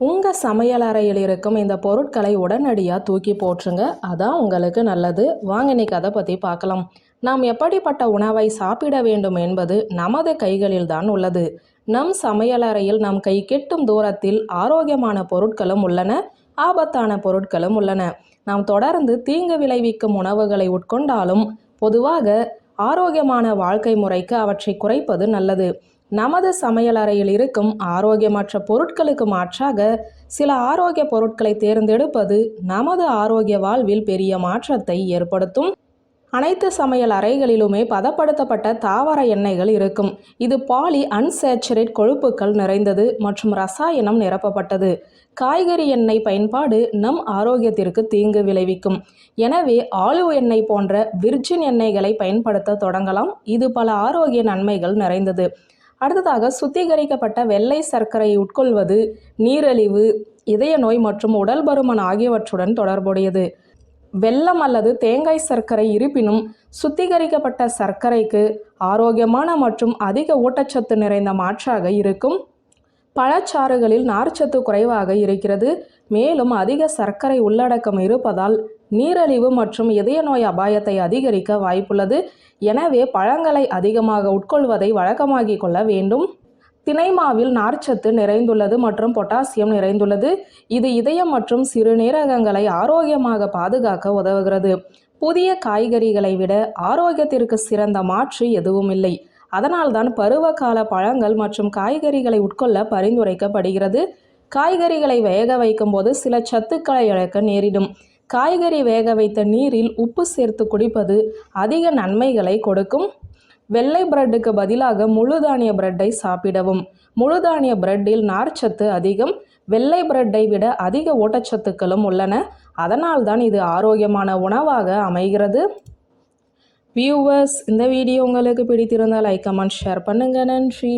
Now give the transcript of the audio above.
உங்கள் சமையல் அறையில் இருக்கும் இந்த பொருட்களை உடனடியாக தூக்கி போட்டுருங்க அதான் உங்களுக்கு நல்லது. வாங்க இன்னைக்கு அதை பற்றி பார்க்கலாம். நாம் எப்படிப்பட்ட உணவை சாப்பிட வேண்டும் என்பது நமது கைகளில் தான் உள்ளது. நம் சமையலறையில் நம் கை கெட்டும் தூரத்தில் ஆரோக்கியமான பொருட்களும் உள்ளன ஆபத்தான பொருட்களும் உள்ளன. நாம் தொடர்ந்து தீங்கு விளைவிக்கும் உணவுகளை உட்கொண்டாலும் பொதுவாக ஆரோக்கியமான வாழ்க்கை முறைக்கு அவற்றை குறைப்பது நல்லது. நமது சமையலறையில் இருக்கும் ஆரோக்கியமற்ற பொருட்களுக்கு மாற்றாக சில ஆரோக்கிய பொருட்களை தேர்ந்தெடுப்பது நமது ஆரோக்கிய வாழ்வில் பெரிய மாற்றத்தை ஏற்படுத்தும். அனைத்து சமையல் அறைகளிலுமே பதப்படுத்தப்பட்ட தாவர எண்ணெய்கள் இருக்கும். இது பாலி அன்சேச்சுரேட் கொழுப்புகள் நிறைந்தது மற்றும் ரசாயனம் நிரப்பப்பட்டது. காய்கறி எண்ணெய் பயன்பாடு நம் ஆரோக்கியத்திற்கு தீங்கு விளைவிக்கும். எனவே ஆலிவ் எண்ணெய் போன்ற விர்ஜின் எண்ணெய்களை பயன்படுத்த தொடங்கலாம். இது பல ஆரோக்கிய நன்மைகள் நிறைந்தது. அடுத்ததாக சுத்திகரிக்கப்பட்ட வெள்ளை சர்க்கரை உட்கொள்வது நீரழிவு இதய நோய் மற்றும் உடல் பருமன் ஆகியவற்றுடன் தொடர்புடையது. வெல்லம் அல்லது தேங்காய் சர்க்கரை இருப்பினும் சுத்திகரிக்கப்பட்ட சர்க்கரைக்கு ஆரோக்கியமான மற்றும் அதிக ஊட்டச்சத்து நிறைந்த மாற்றாக இருக்கும். பழச்சாறுகளில் நார்ச்சத்து குறைவாக இருக்கிறது. மேலும் அதிக சர்க்கரை உள்ளடக்கம் இருப்பதால் நீரழிவு மற்றும் இதய நோய் அபாயத்தை அதிகரிக்க வாய்ப்புள்ளது. எனவே பழங்களை அதிகமாக உட்கொள்வதை வழக்கமாகிக் கொள்ள வேண்டும். தினைமாவில் நார்ச்சத்து நிறைந்துள்ளது மற்றும் பொட்டாசியம் நிறைந்துள்ளது. இது இதயம் மற்றும் சிறுநீரகங்களை ஆரோக்கியமாக பாதுகாக்க உதவுகிறது. புதிய காய்கறிகளை விட ஆரோக்கியத்திற்கு சிறந்த மாற்று எதுவும் இல்லை. அதனால்தான் பருவகால பழங்கள் மற்றும் காய்கறிகளை உட்கொள்ள பரிந்துரைக்கப்படுகிறது. காய்கறிகளை வேக வைக்கும்போது சில சத்துக்களை இழக்க நேரிடும். காய்கறி வேக வைத்த நீரில் உப்பு சேர்த்து குடிப்பது அதிக நன்மைகளை கொடுக்கும். வெள்ளை பிரெட்டுக்கு பதிலாக முழு தானிய பிரெட்டை சாப்பிடவும். முழு தானிய பிரெட்டில் நார்ச்சத்து அதிகம். வெள்ளை பிரெட்டை விட அதிக ஊட்டச்சத்துக்களும் உள்ளன. அதனால்தான் இது ஆரோக்கியமான உணவாக அமைகிறது. வியூவர்ஸ் இந்த வீடியோ உங்களுக்கு பிடித்திருந்தால் லைக் கமெண்ட் ஷேர் பண்ணுங்கள் நன்றி.